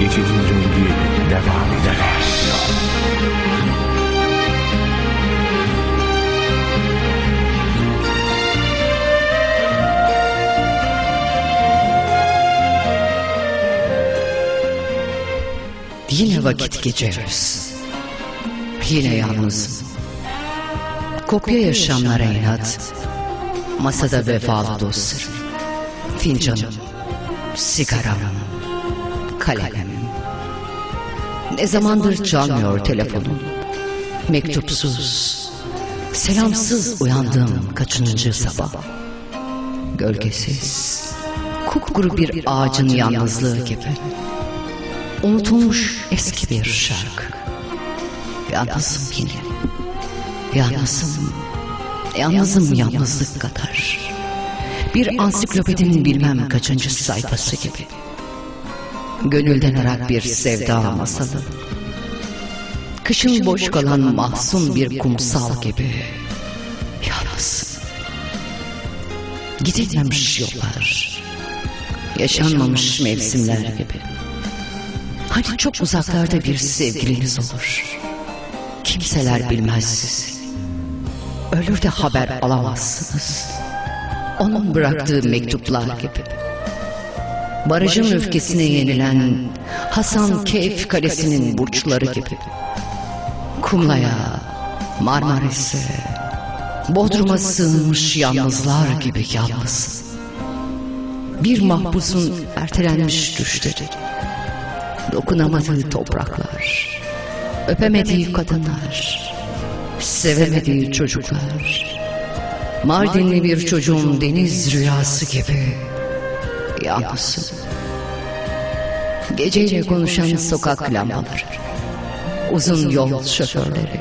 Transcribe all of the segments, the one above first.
Geçidin rengi devam eder. Yine vakit geçeriz. Yine yalnızım. Kopya yaşamlara inat. Masada vefalı dostlarım. Fincanım, sigaram, kalemim. Ne zamandır çalmıyor telefonum. Mektupsuz, selamsız uyandığım kaçıncı sabah. Gölgesiz, kupkuru bir ağacın yalnızlığı gibi. Unutulmuş eski bir şarkı. Yalnızım yine. Yalnızım. Yalnızım yalnızlık kadar. Bir ansiklopedinin bilmem kaçıncı sayfası gibi. Gönülden arak bir sevda masalı. Kışın boş kalan mahzun bir kumsal gibi. Yalnızım. Gidilmemiş yollar. Yaşanmamış mevsimler gibi. Hani çok uzaklarda bir sevgiliniz olur. Kimseler bilmez sizi. Ölür de haber alamazsınız. Onun bıraktığı mektuplar gibi. Barajın öfkesine yenilen Hasan Keyf Kalesi'nin burçları gibi. Kumlaya, Marmaris'e, Bodrum'a sığınmış yalnızlar gibi yalnız. Bir mahpusun ertelenmiş düşleri dokunamadığı topraklar, öpemediği kadınlar, sevemediği çocuklar, Mardinli bir çocuğun deniz rüyası gibi yalnızsın. Geceyle konuşan sokak lambaları, uzun yol şoförleri,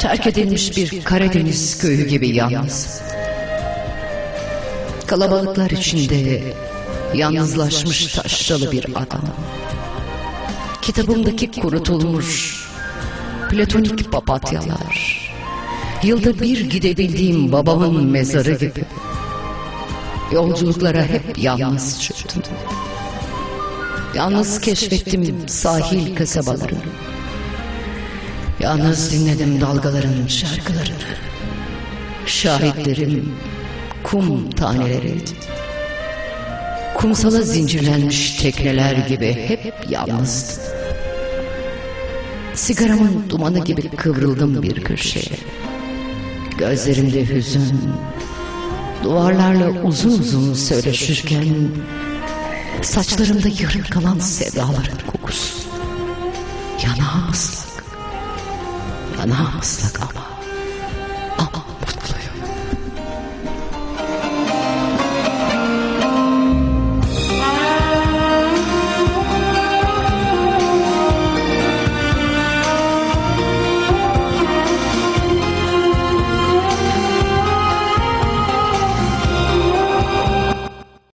terk edilmiş bir Karadeniz köyü gibi yalnız. Kalabalıklar içinde yalnızlaşmış taşralı bir adam. Kitabımdaki kurutulmuş platonik papatyalar. Yılda bir gidebildiğim babamın mezarı gibi. Yolculuklara hep yalnız çıktım. Yalnız keşfettim sahil kasabalarını. Yalnız dinledim dalgaların şarkılarını. Şahitlerim kum taneleriydi. Kumsala zincirlenmiş tekneler gibi hep yalnızdım. Sigaramın dumanı gibi kıvrıldım bir köşeye. Gözlerimde hüzün, duvarlarla uzun uzun söyleşirken saçlarımda yarım kalan sevdaların kokusu. Yanağım ıslak, yanağım ıslak ama